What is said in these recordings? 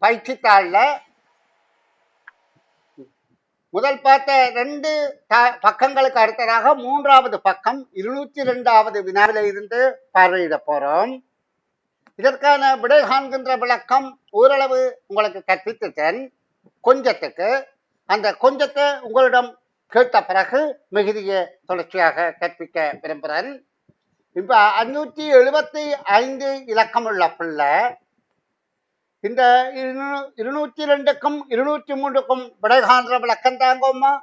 பயிற்சித்தாளில் முதல் பார்த்த ரெண்டு த- பக்கங்களுக்கு அடுத்ததாக மூன்றாவது பக்கம் இருநூற்றி ரெண்டாவது வினாவில இருந்து பார்வையிட போறோம். இதற்கான விடை காண்கின்ற விளக்கம் ஓரளவு உங்களுக்கு கற்பித்துட்டேன் கொஞ்சத்துக்கு. அந்த கொஞ்சத்தை உங்களிடம் கேட்ட பிறகு மிகுதிய தொடர்ச்சியாக கற்பிக்க விரும்புகிறேன். இப்ப அஞ்சூற்றி எழுபத்தி ஐந்து இலக்கம் உள்ள பிள்ளை இந்த இருநூ- இருநூற்றி ரெண்டுக்கும் இருநூற்றி மூன்றுக்கும் காண்ற விளக்கம் தாங்கம்மா.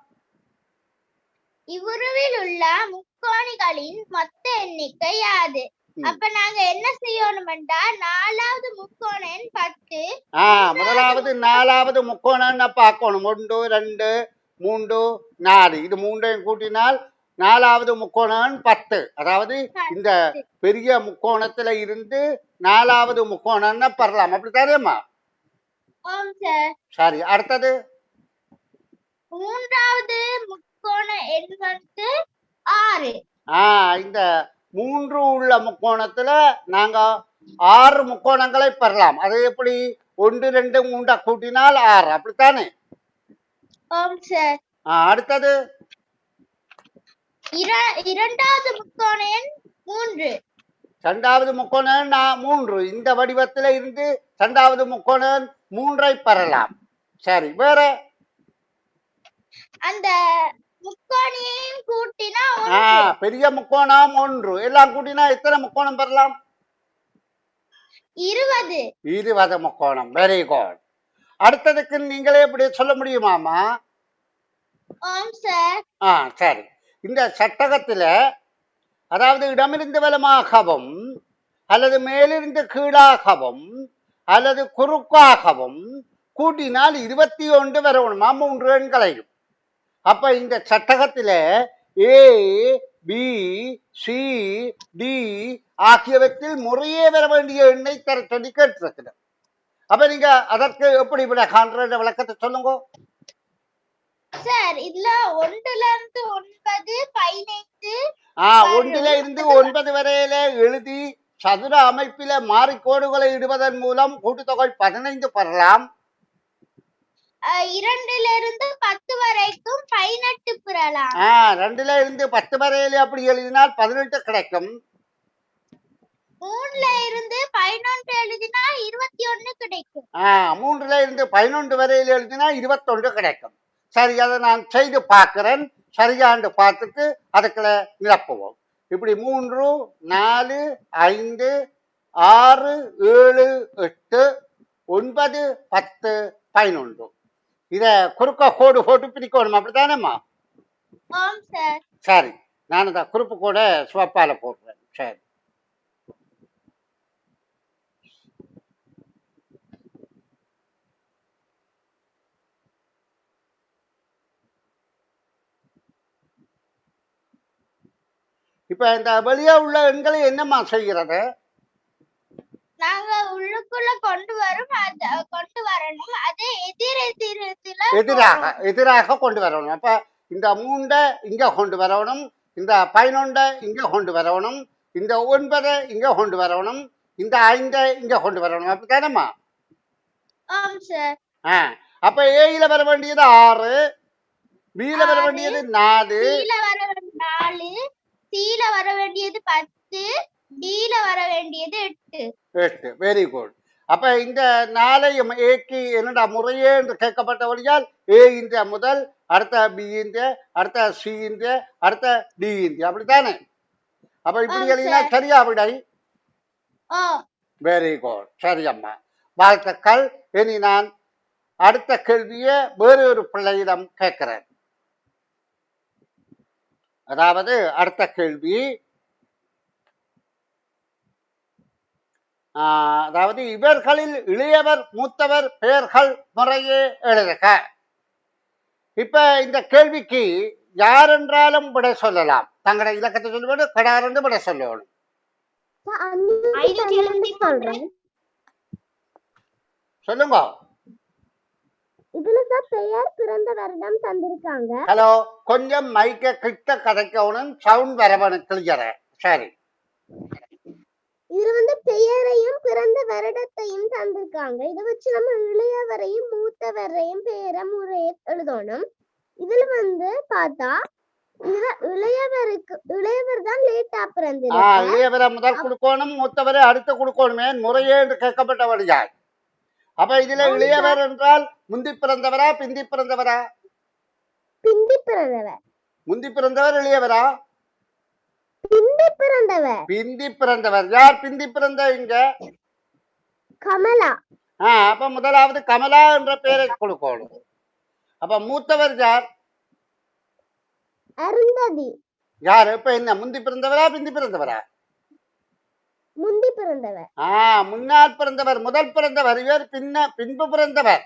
இவ்வுருவில் உள்ள முக்கோணிகளின் மொத்த எண்ணிக்கை யாது. அப்ப நாங்க என்ன செய்யணும்டா நாலாவது முக்கோணம் பத்து முதலாவது நாலாவது முக்கோணம்னு பார்க்கணும். ஒன்று ரெண்டு மூன்று நாலு. இது மூன்றையும் கூட்டினால் நாலாவது முக்கோணம் பத்து. அதாவது இந்த பெரிய முக்கோணத்துல இருந்து நாலாவது முக்கோணம்னு பெறலாம் அப்படித்தானேம்மா? ஓம் சார். அடுத்தது? மூன்றாவது முக்கோண எண் வந்து ஆறு. ஆ இந்த மூன்று உள்ள முக்கோணத்துல நாங்க ஆறு முக்கோணங்களை பெறலாம் அது எப்படி? ஒன்று ரெண்டு மூன்றா கூட்டினால் ஆறு. அப்படித்தானே? அடுத்தது? இர- இரண்டாவது முக்கோண எண் மூன்று. ரெண்டாவது முக்கோணம் நான் மூன்று. இந்த வடிவத்துல இருந்து ரெண்டாவது முக்கோணம் மூன்றை பெறலாம். சரி வேற? அந்த முக்கோணியையும் கூட்டினா ஆ பெரிய முக்கோணம் ஒன்று. எல்லாம் கூட்டினா எத்தனை முக்கோணம் பெறலாம்? இருபது. இருபது முக்கோணம். வெரி குட் அடுத்ததுக்கு நீங்களே இப்படி சொல்ல முடியுமாமா ஓம் சார் ஆ சரி. இந்த சட்டகத்துல அதாவது இடமிருந்து வலமாகவும் அல்லது மேலிருந்து கீழாகவும் அல்லது குறுக்காகவும் கூட்டினால் இருபத்தி ஒன்று வரணுமா மூன்று எண்களையும். அப்ப இந்த சட்டகத்துல ஏ பி சி டி ஆகியவற்றில் முறையே வர வேண்டிய எண்ணை தர சொல்லி கேட்டிருக்குது அப்ப நீங்க அதற்கு எப்படி விட காண்ற விளக்கத்தை சொல்லுங்க. சார் இதுல ஒன்றுல இருந்து ஒன்பது பதினைந்து ஆ ஒன்றில இருந்து ஒன்பது வரையில எழுதி சதுர அமைப்பில மாறிக்கோடுகளை இடுவதன் மூலம் கூட்டுத்தொகை பதினைந்து பெறலாம். இரண்டுல இருந்து பத்து வரைக்கும் பதினெட்டு பெறலாம். ஆ ரெண்டுல இருந்து பத்து வரையில அப்படி எழுதினால் பதினெட்டு கிடைக்கும். மூணுல இருந்து பதினொன்று எழுதினா இருபத்தி ஒண்ணு கிடைக்கும். ஆ மூன்றுல இருந்து பதினொன்று வரையில எழுதினா இருபத்தொன்று கிடைக்கும். சரி அதை நான் செய்து பார்க்கிறேன். சரியாண்டு பார்த்துட்டு அதுக்குள்ள நிரப்புவோம். இப்படி மூன்று நாலு ஐந்து ஆறு ஏழு எட்டு ஒன்பது பத்து பதினொன்று. இத குறுக்க கோடு போட்டு பிரிக்கணும்? அப்படித்தானேம்மா? சார். சரி நான் இந்த குறுப்பு கூட சிவப்பால போடுறேன். சரி. இப்ப இந்த வெளியே உள்ள எண்களை என்னம்மா செய்கிறது? நாங்க உள்ளுக்குள்ள கொண்டு வரும் அத கொண்டு வரணும். அது எதிர் எதிரத்துல எதிராக எதிராக கொண்டு வரணும். அப்ப இந்த மூண்டை இங்க கொண்டு வரணும் இந்த பதினொன்றை இங்க கொண்டு வரணும் இந்த ஒன்பதை இங்க கொண்டு வரணும் இந்த ஐந்தை இங்க கொண்டு வரணும். அப்படித்தானேம்மா ஆ அப்ப ஏயில வர வேண்டியது ஆறு பியில வர. வேண்டியது நாலு சீல வர வேண்டியது பத்து டீல வர வேண்டியது எட்டு. எட்டு. வெரி குட் அப்ப இந்த நாளையும் ஏக்கு என்னடா முறையே என்று கேட்கப்பட்டபடியால் ஏ இந்தியா முதல் அடுத்த பி இந்தியா அடுத்த சி இந்தியா அடுத்த டி இந்தியா. அப்படித்தானே? அப்ப இப்படி எழுதினா சார். சரியா விடை? வெரி குட் சரி அம்மா. வாழ்த்துக்கள். இனி நான் அடுத்த கேள்வியை வேறு ஒரு பிள்ளையிடம் கேட்கிறேன். அதாவது அடுத்த கேள்வி. அதாவது இவர்களில் இளையவர் மூத்தவர் பெயர்கள் முறையே எழுதுக. இப்ப இந்த கேள்விக்கு யார் என்றாலும் விடை சொல்லலாம். தங்களோட இலக்கத்தை சொல்லுவது கடார் என்று விடை சொல்லணும். சொல்லுங்க. இதுல சார் பெயர் பிறந்த வருடம் தந்திருக்காங்க. ஹலோ கொஞ்சம் மைக்க கிட்ட கதைக்கணும் சவுண்ட் வரவனு கிளியர சரி. இதுல வந்து பெயரையும் பிறந்த வருடத்தையும் தந்திருக்காங்க. இதை வச்சு நம்ம இளையவரையும் மூத்தவரையும் பெயரை முறையை எழுதணும். இதுல வந்து பார்த்தா இத இளையவருக்கு இளையவர் தான் லேட்டா ஆ, பிறந்திருக்கார். இளையவரை முதல் கொடுக்கணும் மூத்தவரை அடுத்து கொடுக்கணுமே முறையே என்று கேட்கப்பட்டவடியாய் அப்ப இதுல இளையவர் என்றால் முந்தி பிறந்தவரா பிந்தி பிறந்தவரா? பிந்தி பிறந்தவர். முந்தி பிறந்தவர் இளையவரா பிந்தி பிறந்தவர். பிந்தி பிறந்தவர். யார் பிந்தி பிறந்த இங்க? கமலா. ஆ அப்ப முதலாவது கமலா என்ற பெயரை கொடுக்கணும். அப்ப மூத்தவர் யார்? அருந்ததி. யார்? இப்ப என்ன முந்தி பிறந்தவரா பிந்தி பிறந்தவரா? முந்தி பிறந்தவர். ஆ முன்னால் பிறந்தவர் முதல் பிறந்தவர் இவர் பின்ன பின்பு பிறந்தவர்.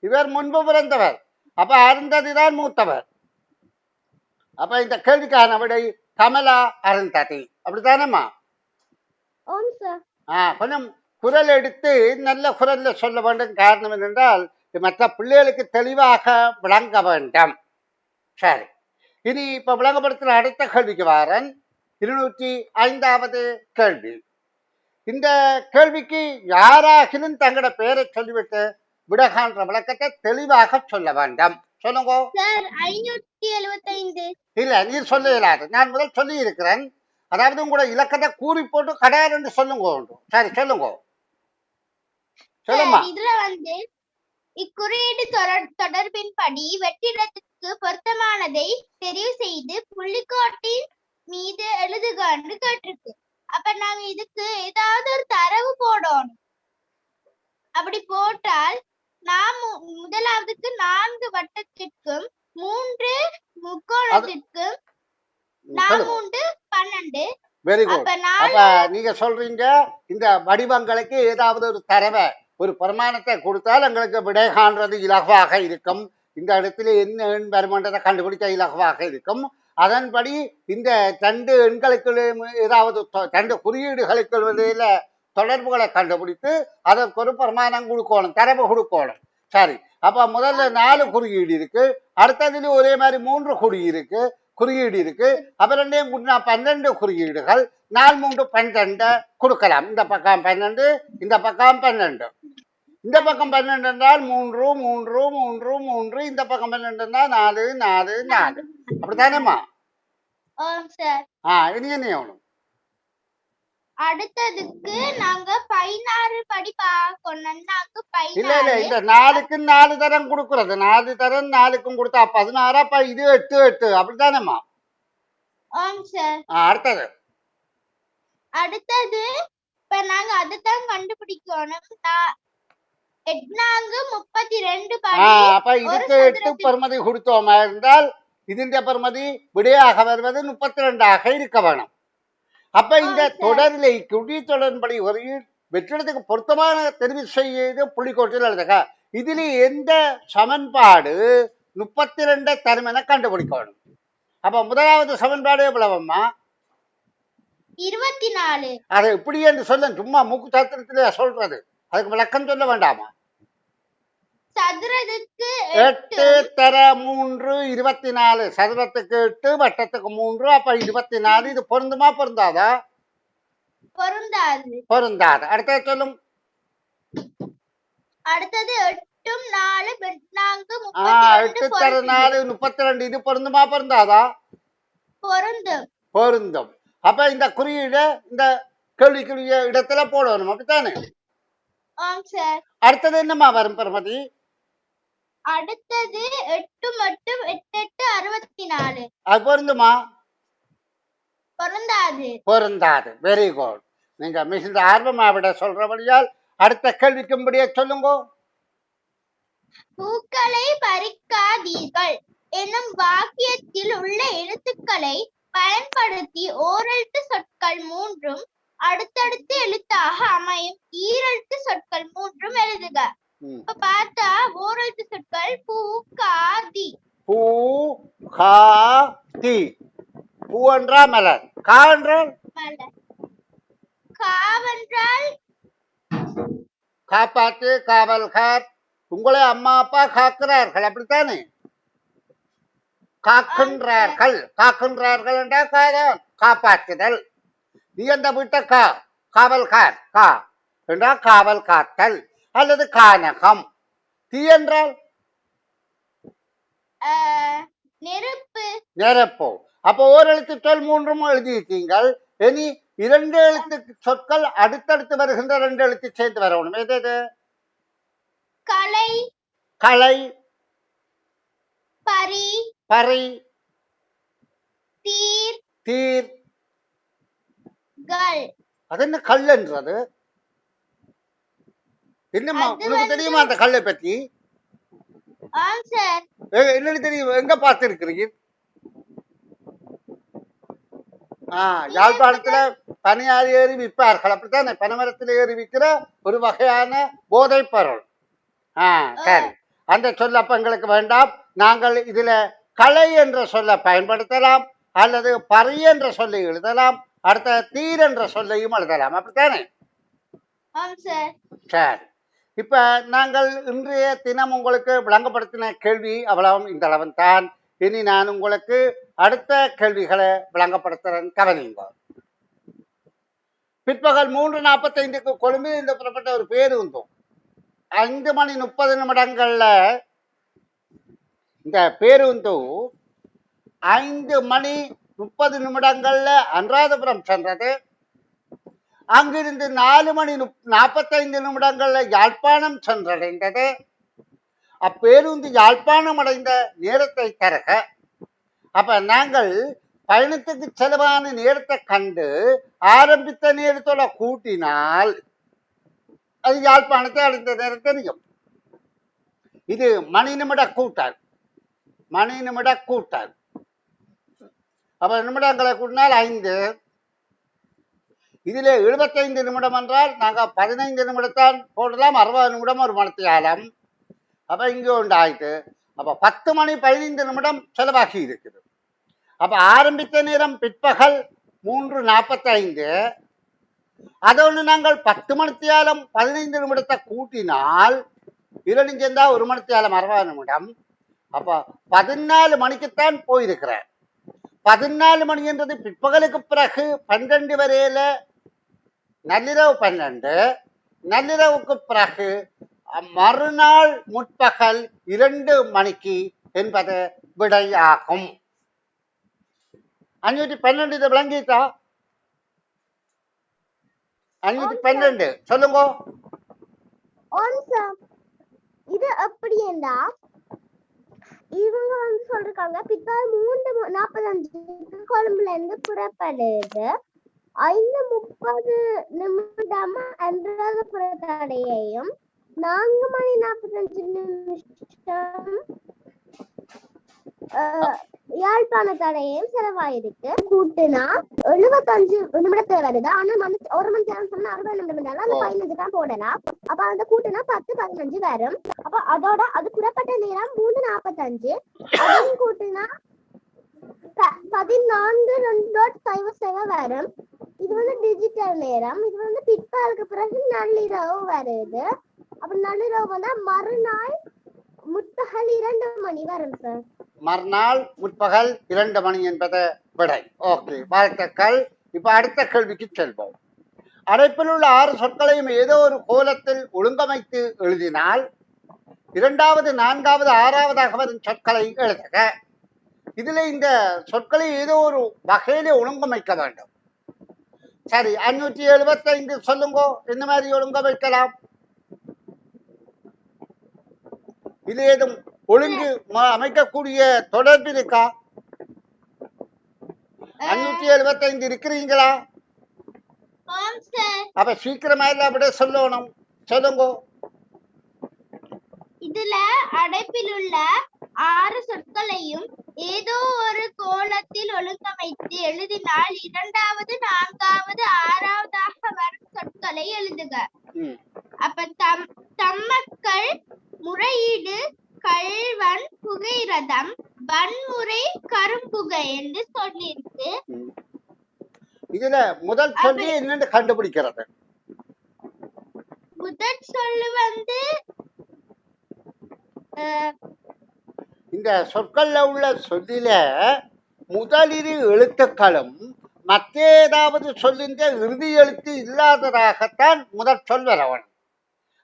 இவர் முன்பு பிறந்தவர். அப்ப அருந்ததி தான் மூத்தவர். அப்ப இந்த கேள்விக்கான விடை கமலா அருந்ததி. அப்படித்தானேம்மா? ஆ கொஞ்சம் குரல் எடுத்து நல்ல குரல்ல சொல்ல வேண்டும். காரணம் என்னென்றால் மற்ற பிள்ளைகளுக்கு தெளிவாக விளங்க வேண்டும். சரி. இனி இப்ப விளங்கப்படுத்துகிற அடுத்த கேள்விக்கு வாரன். இருநூற்றி ஐந்தாவது கேள்வி. இந்த கேள்விக்கு யாராகிலும் தங்களோட பெயரை சொல்லிவிட்டு விடகான்ற விளக்கத்தை தெளிவாக சொல்ல வேண்டும். சொல்லுங்க. இல்ல நீர் சொல்ல இயலாது. நான் முதல் சொல்லி இருக்கிறேன் அதாவது உங்களோட இலக்கத்தை கூறி போட்டு கடையார் என்று சொல்லுங்க. சரி சொல்லுங்க. சொல்லுமா இதுல வந்து இக்குறியீடு தொடர் தொடர்பின்படி வெற்றிடத்துக்கு பொருத்தமானதை தெரிவு செய்து புள்ளிக்கோட்டின் மீது எழுதுகன்னு கேட்டிருக்கு. அப்ப நாங்க இதுக்கு ஏதாவது ஒரு தரவு போடணும். அப்படி போட்டால் நாம் முதலாவதுக்கு நான்கு வட்டத்திற்கும் மூன்று முக்கோணத்திற்கும் நாமூண்டு பன்னெண்டு. வெரி குட் அப்ப நீங்க சொல்றீங்க இந்த வடிவங்களுக்கு ஏதாவது ஒரு தரவை ஒரு பிரமாணத்தை கொடுத்தால் எங்களுக்கு விடை காண்றது இலகுவாக இருக்கும். இந்த இடத்துல என்ன வருமானத்தை கண்டுபிடிக்க இலகுவாக இருக்கும். அதன்படி இந்த ரெண்டு எண்களுக்கு ஏதாவது ரெண்டு குறியீடுகளுக்கு இடையில தொடர்புகளை கண்டுபிடித்து அதற்கு ஒரு பிரமாணம் கொடுக்கணும் தரவு கொடுக்கணும். சரி அப்ப முதல்ல நாலு குறியீடு இருக்கு அடுத்ததுல ஒரே மாதிரி மூன்று குறியீடு இருக்கு குறியீடு இருக்கு. அப்ப ரெண்டையும் கூட்டினா பன்னெண்டு குறியீடுகள் நாலு மூன்று பன்னெண்டு கொடுக்கலாம். இந்த பக்கம் பன்னெண்டு இந்த பக்கம் பன்னெண்டு. இந்த பக்கம் பன்னெண்டு என்றால் மூன்று மூன்று மூன்று மூன்று. இந்த பக்கம் பன்னெண்டு என்றால் நாலு நாலு நாலு. அப்படித்தானேம்மா? ஆ இனி என்ன வேணும் அடுத்ததுக்கு நாங்க பதினாறு படி பார்க்கணும் இல்ல இல்ல இந்த நாலுக்கு நாலு தரம் கொடுக்கறது. நாலு தரம் நாலுக்கும் கொடுத்தா பதினாறு? இது எட்டு எட்டு. அப்படித்தானேம்மா? அடுத்தது. அடுத்தது இப்ப நாங்க அதுதான் கண்டுபிடிக்கணும். நா- எட்நான்கு முப்பத்தி ரெண்டு ஆ படி அப்ப ஒரு இதுக்கு எட்டு சதுரத்தில் பெறுமதி கொடுத்தோமா இருந்தால் ഇതിന്റെ பெறுமதி விடையாக வருவது முப்பத்தி ரெண்டாக இருக்க வேணும் அப்ப இந்த ஆ, சரி. தொடரிலே குடி தொடர்படி ஒரு வெற்றிடத்துக்கு பொருத்தமான தெரிவு செய்து புள்ளிக்கோட்டில் எழுதுக இதுல எந்த சமன்பாடு முப்பத்தி ரெண்டை தரும் என கண்டுபிடிக்கணும் அப்ப முதலாவது சமன்பாடு எவ்வளவம்மா இருபத்தி நாலு அதை இப்படி என்று சொல்ல சும்மா மூக்கு சாத்திரத்திலே சொல்றது அதுக்கு விளக்கம் சொல்ல வேண்டாமா? சதுரத்துக்கு எட்டு. தர மூன்று இருபத்தி நாலு சதுரத்துக்கு எட்டு வட்டத்துக்கு மூன்று அப்ப இருபத்தி நாலு இது பொருந்துமா பொருந்தாதா? பொருந்தாது. பொருந்தாது. அடுத்த சொல்லும். அடுத்தது எட்டும் நாலு முப்பத்தி எட்டு தர. நாலு முப்பத்தி ரெண்டு. இது பொருந்துமா பொருந்தாதா? பொருந்தும். பொருந்தும். அப்ப இந்த குறியீடு இந்த கேள்விக்குரிய இடத்துல போடணும். அப்படித்தானே? அடுத்தது என்னம்மா வரும் பெருமதி? அடுத்தது எட்டு மட்டும் எட்டு எட்டு அறுபத்தி நாலு. அது பொருந்துமா? பொருந்தாது. பொருந்தாது. வெரி குட் நீங்க மிகுந்த ஆர்வமா விட சொல்றபடியால் அடுத்த கேள்விக்கும்படியே சொல்லுங்க. பூக்களை பறிக்காதீர்கள் எனும் வாக்கியத்தில் உள்ள எழுத்துக்களை பயன்படுத்தி ஓரெழுத்து சொற்கள் மூன்றும் அடுத்தடுத்து எழுத்தாக அமையும். ஈரெழுத்து சொற்கள் மூன்றும் எழுதுக. இப்ப பார்த்தா ஓரெழுத்து சொற்கள் பூ கா தி. பூ கா தி. பூ என்றா மலர். கா என்றால்? மலர். காவென்றால் காப்பாற்று காவல்கார் உங்களை அம்மா அப்பா காக்கிறார்கள். அப்படித்தானே? காக்கின்றார்கள். காக்கின்றார்கள் என்றால் காதான் காப்பாற்றுதல் நீ அந்த வீட்டை கா? காவல்கார். கா. என்றால் காவல் காத்தல் அல்லது கானகம். தீ என்றால்? நெருப்பு. நெருப்பு. அப்போ ஓர் எழுத்து சொல் மூன்றும் எழுதியிருக்கீங்கள். இனி இரண்டு எழுத்து சொற்கள் அடுத்தடுத்து வருகின்ற ரெண்டு எழுத்து சேர்த்து வரணும். எது எது? கலை. களை பரி. பறை தீர். தீர். அது என்ன என்னம்மா உனக்கு வந்து- தெரியுமா அந்த கல்லை பத்தி? என்னன்னு தெரியும் எங்க பார்த்து இருக்கிறீங்க ஆ யாழ்ப்பாணத்துல பனியாறு ஏறி விற்பார்கள். அப்படித்தானே பனைமரத்தில் ஏறி விற்கிற ஒரு வகையான போதைப் பொருள். ஆ சரி. அந்த சொல்ல அப்ப எங்களுக்கு வேண்டாம். நாங்கள் இதுல கலை என்ற சொல்லை பயன்படுத்தலாம் அல்லது பறை என்ற சொல்லை எழுதலாம். அடுத்த தீர் என்ற சொல்லையும் எழுதலாம். அப்படித்தானே? சார். இப்ப நாங்கள் இன்றைய தினம் உங்களுக்கு விளங்கப்படுத்தின கேள்வி அவ்வளவும் இந்த அளவன் தான். இனி நான் உங்களுக்கு அடுத்த கேள்விகளை விளங்கப்படுத்துறேன். கவனிங்க பிற்பகல் மூன்று நாற்பத்தைந்துக்கு கொழும்பில் இந்த புறப்பட்ட ஒரு பேருந்து ஐந்து மணி முப்பது நிமிடங்கள்ல இந்த பேருந்து ஐந்து மணி முப்பது நிமிடங்கள்ல அனுராதபுரம் சென்றது. அங்கிருந்து நாலு மணி நாற்பத்தைந்து நிமிடங்கள்ல யாழ்ப்பாணம் சென்றடைந்தது. அப்பேருந்து யாழ்ப்பாணம் அடைந்த நேரத்தை தருக. அப்ப நாங்கள் பயணத்துக்கு செலவான நேரத்தை கண்டு ஆரம்பித்த நேரத்தோட கூட்டினால் அது யாழ்ப்பாணத்தை அடைந்த நேரம் தெரியும். இது மணி நிமிட கூட்டார் மணி நிமிட கூட்டார் அப்ப நிமிடங்களை கூட்டினால் ஐந்து. இதுல எழுபத்தைந்து நிமிடம் என்றால் நாங்க பதினைந்து நிமிடத்தான் போடலாம் அறுபது நிமிடம் ஒரு மணித்தியாலம். அப்ப இங்கே ஒன்று ஆயிட்டு. அப்ப பத்து மணி பதினைந்து நிமிடம் செலவாகி இருக்குது அப்ப ஆரம்பித்த நேரம் பிற்பகல் மூன்று நாற்பத்தைந்து. அதோடு நாங்கள் பத்து மணித்தியாலம் பதினைந்து நிமிடத்தை கூட்டினால் இரண்டு சேர்ந்தால் ஒரு மணித்தியாலம் அறுபது நிமிடம். அப்ப பதினாலு மணிக்குத்தான் போயிருக்கிறேன் பதினாலு மணி என்றது பிற்பகலுக்கு பிறகு பன்னிரண்டு வரையில நள்ளிரவு பன்னெண்டு நள்ளிரவுக்கு பிறகு மறுநாள் முற்பகல் இரண்டு மணிக்கு என்பது விடையாகும். அஞ்சூற்றி பன்னெண்டு இதை விளங்கிட்டா அஞ்சூற்றி பன்னெண்டு சொல்லுங்க. இது எப்படின்னா இவங்க வந்து சொல்றாங்க பிற்பாடு மூன்று நாற்பத்தஞ்சு கொழும்புல இருந்து புறப்படுது. ஐந்து முப்பது நிமிடம் அனுராதபுரத்தடையையும் நான்கு மணி நாற்பத்தஞ்சு நிமிஷம் யாழ்ப்பாணத்தடையும் செலவாயிருக்கு. கூட்டுனா எழுபத்தஞ்சு நிமிடத்துல வருது. ஆனா மணி ஒரு மணி நேரம் சொன்னா அறுபது நிமிடம் அந்த. பதினஞ்சு தான் போடலாம். அப்ப அந்த கூட்டுனா பத்து பதினஞ்சு வரும். அப்ப அதோட அது குறைப்பட்ட நேரம் மூணு நாற்பத்தஞ்சு அதையும் கூட்டுனா பதினான்கு ரெண்டு சைவ சைவ வரும். இது வந்து டிஜிட்டல் நேரம். இது வந்து பிற்பாலுக்கு பிறகு நள்ளிரவு வருது. அப்ப நள்ளிரவு வந்தா மறுநாள் முற்பகல் இரண்டு மணி வரும் சார் மறுநாள் முற்பகல் இரண்டு மணி என்பது விடை. ஓகே வாழ்த்துக்கள். இப்ப அடுத்த கேள்விக்கு செல்வோம். அடைப்பில் உள்ள ஆறு சொற்களையும் ஏதோ ஒரு கோலத்தில் ஒழுங்கமைத்து எழுதினால் இரண்டாவது நான்காவது ஆறாவதாக வரும் சொற்களை எழுதுக. இதுல இந்த சொற்களை ஏதோ ஒரு வகையில ஒழுங்கமைக்க வேண்டும். சரி அஞ்சூற்றி எழுபத்தைந்து சொல்லுங்க. என்ன மாதிரி ஒழுங்கமைக்கலாம்? இது ஏதும் ஒழுங்கு அமைக்கக்கூடிய தொடர்பு இருக்கா? அஞ்சூற்றி எழுபத்தைந்து இருக்கிறீங்களா? அப்ப சீக்கிரமா இல்ல அப்படியே சொல்லணும். சொல்லுங்க. இதுல அடைப்பில் உள்ள ஆறு சொற்களையும் ஏதோ ஒரு கோலத்தில் ஒழுங்கமைத்து எழுதினால் இரண்டாவது நான்காவது ஆறாவதாக வரும் சொற்களை எழுதுக. அப்ப தம் தம்மக்கள் முறையீடு கள்வன் புகைரதம் வன்முறை கரும்புகை என்று சொல்லியிருக்கு. இதுல முதல் சொல்லி என்னன்னு கண்டுபிடிக்கிறது முதற் சொல்லு வந்து இந்த சொற்கள்ல உள்ள சொல்லில முதலிரு எழுத்துக்களும் மற்ற ஏதாவது சொல்லின்ற இறுதி எழுத்து இல்லாததாகத்தான் முதற் சொல் வரவணும்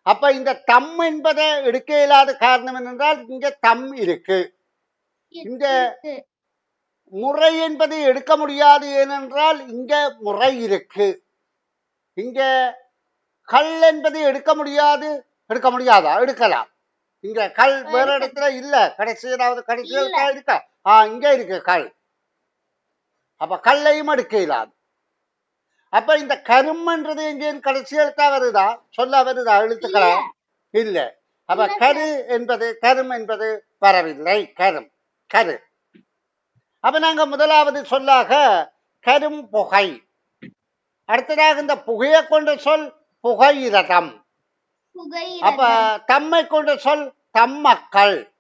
அப்ப இந்த தம் என்பதை எடுக்க இயலாத காரணம் என்னென்றால் இங்க தம் இருக்கு. இந்த. முறை என்பதை எடுக்க முடியாது ஏனென்றால் இங்க முறை இருக்கு. இங்க கல் என்பதை எடுக்க முடியாது எடுக்க முடியாதா? எடுக்கலாம். இங்க கல் வேற இடத்துல இல்ல. கடைசி ஏதாவது கடைசி இருக்கா? ஆ இங்க இருக்கு கல். அப்ப கல்லையும் எடுக்க இயலாது. அப்ப இந்த கருமன்றது எங்கேயும் கடைசி எழுத்தா வருதா? சொல்ல வருதா எழுத்துக்களா? இல்ல. அப்ப கரு என்பது கரும் என்பது வரவில்லை. கரும். கரு. அப்ப நாங்க முதலாவது சொல்லாக கரும் புகை. அடுத்ததாக இந்த புகையை கொண்ட சொல் புகையிரதம். அப்ப தம்மை கொண்ட சொல் தம்மக்கள்.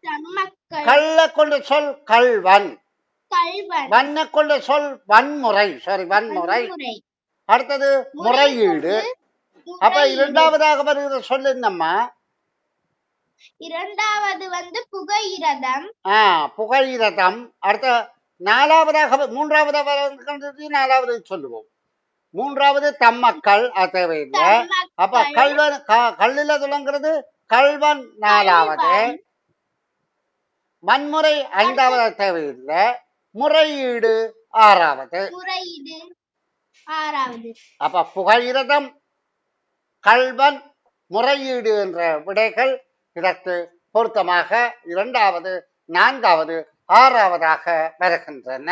தம்மக்கள், கள்ள கொண்ட சொல் கல்வன் வண்ண கொண்ட சொல் வன்முறை. சாரி வன்முறை. அடுத்தது முறையீடு. அப்ப. இரண்டாவதாக வருகிற சொல் என்னம்மா? இரண்டாவது வந்து புகையிரதம். ஆ புகையிரதம். அடுத்த நாலாவதாக மூன்றாவதாக நாலாவது சொல்லுவோம். மூன்றாவது தம்மக்கள் தேவையில்லை. அப்ப கல்வன் கல்லுல தொடங்குறது கல்வன் நாலாவது. வன்முறை ஐந்தாவது தேவையில்லை. முறையீடு ஆறாவது. முறையீடு ஆறாவது. அப்ப புகையிரதம் கல்வன் முறையீடு என்ற விடைகள் இதற்கு பொருத்தமாக இரண்டாவது நான்காவது ஆறாவதாக வருகின்றன.